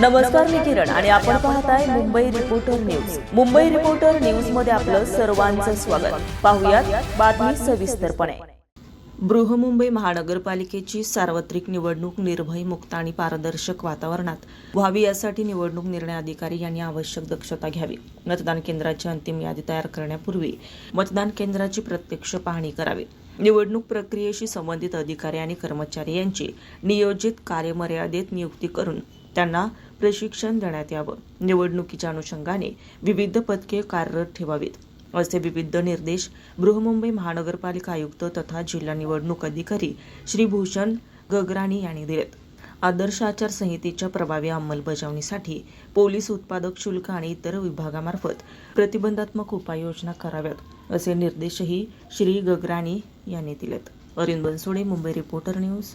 नमस्कार मी किरण आणि आपण पाहताय Mumbai reporter news Mumbai reporter न्यूजमध्ये आपलं सर्वांचं स्वागत. पाहुयात बातमी सविस्तरपणे. बृहमुंबई महानगरपालिकेची सार्वत्रिक निवडणूक निर्भय मुक्त आणि पारदर्शक वातावरणात व्हावी यासाठी निवडणूक निर्णय अधिकारी यांनी आवश्यक दक्षता घ्यावी. मतदान केंद्राची अंतिम यादी तयार करण्यापूर्वी मतदान केंद्राची प्रत्यक्ष पाहणी करावी. निवडणूक प्रक्रियेशी संबंधित अधिकारी आणि कर्मचारी यांची नियोजित कार्यमर्यादेत नियुक्ती करून त्यांना प्रशिक्षण देण्यात यावं. निवडणुकीच्या अनुषंगाने विविध पदके कार्यरत ठेवावीत. असे विविध निर्देश बृहमुंबई महानगरपालिका आयुक्त तथा जिल्हा निवडणूक अधिकारी श्री भूषण गगराणी यांनी दिलेत. आदर्श आचारसंहितेच्या प्रभावी अंमलबजावणीसाठी पोलीस उत्पादक शुल्क आणि इतर विभागामार्फत प्रतिबंधात्मक उपाययोजना कराव्यात असे निर्देशही श्री गगराणी यांनी दिलेत. Arvind Bansode Mumbai reporter news